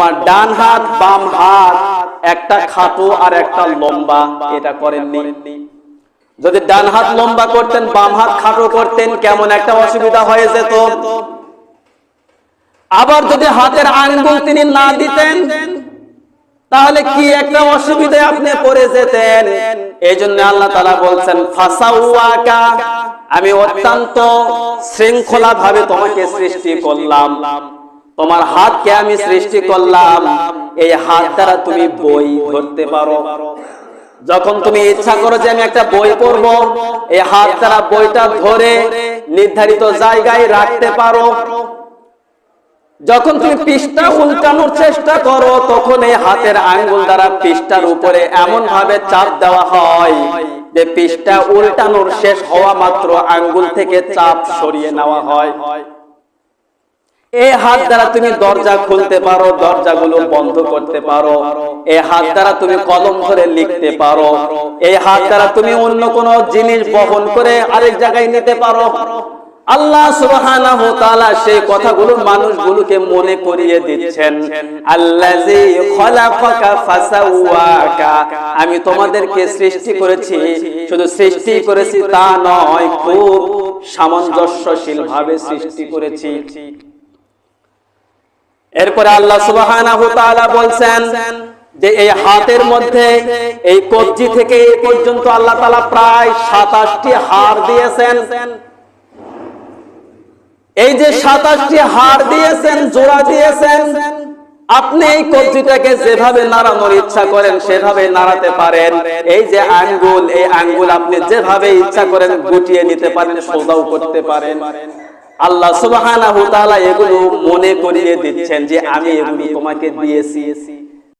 তোমার ডান হাত, বাম হাত, একটা খাটো আর একটা লম্বা, এটা করেননি। যদি ডান হাত লম্বা করতেন, বাম হাত খাটো করতেন, কেমন একটা অসুবিধা হয়ে যেত। আবার যদি হাতের আঙ্গুল তিনি না দিতেন, তাহলে কি একটা অসুবিধায় আপনি পড়ে যেতেন? এই জন্য আল্লাহ তালা বলছেন, ফাসাউয়াকা, আমি অত্যন্ত শৃঙ্খলা ভাবে তোমাকে সৃষ্টি করলাম। তোমার হাতকে আমি সৃষ্টি করলাম। এই হাত দ্বারা তুমি বই ধরতে পারো। যখন তুমি ইচ্ছা করো যে আমি একটা বই পড়ব এই হাত দ্বারা বইটা ধরে নির্ধারিত জায়গায় রাখতে পারো। যখন তুমি পৃষ্ঠা উল্টানোর চেষ্টা করো তখন এই হাতের আঙ্গুল দ্বারা পৃষ্ঠার উপরে এমন ভাবে চাপ দেওয়া হয় যে পৃষ্ঠা উল্টানোর শেষ হওয়া মাত্র আঙ্গুল থেকে চাপ সরিয়ে নেওয়া হয়। এই হাত দ্বারা তুমি দরজা খুলতে পারো, দরজাগুলো বন্ধ করতে পারো। এই হাত দ্বারা তুমি কলম ধরে লিখতে পারো। এই হাত দ্বারা তুমি অন্য কোনো জিনিস বহন করে আরেক জায়গায় নিতে পারো। আল্লাহ সুবহানাহু তাআলা সেই কথাগুলো মানুষগুলোকে মনে করিয়ে দিচ্ছেন। আল্লাযী খলাকাকা ফাসাওয়াকা। আমি তোমাদেরকে সৃষ্টি করেছি। শুধু সৃষ্টি করেছি তা নয়, খুব সামঞ্জস্যশীল ভাবে সৃষ্টি করেছি। এরপরে আল্লাহ তাআলা বলছেন যে এই হাতের মধ্যে এই কবজি থেকে এই পর্যন্ত আল্লাহ তাআলা প্রায় 27টি হাড় দিয়েছেন। এই যে 27টি হাড় দিয়েছেন, জোড়া দিয়েছেন, আপনি এই কবজিটাকে যেভাবে নাড়ানোর ইচ্ছা করেন সেভাবে নাড়াতে পারেন। এই যে আঙ্গুল, এই আঙ্গুল আপনি যেভাবে ইচ্ছা করেন গুটিয়ে নিতে পারেন, সোজাও করতে পারেন। আল্লাহ তাআলা এগুলো মনে করিয়ে দিচ্ছেন যে আমি এগুলো তোমাকে দিয়েছি।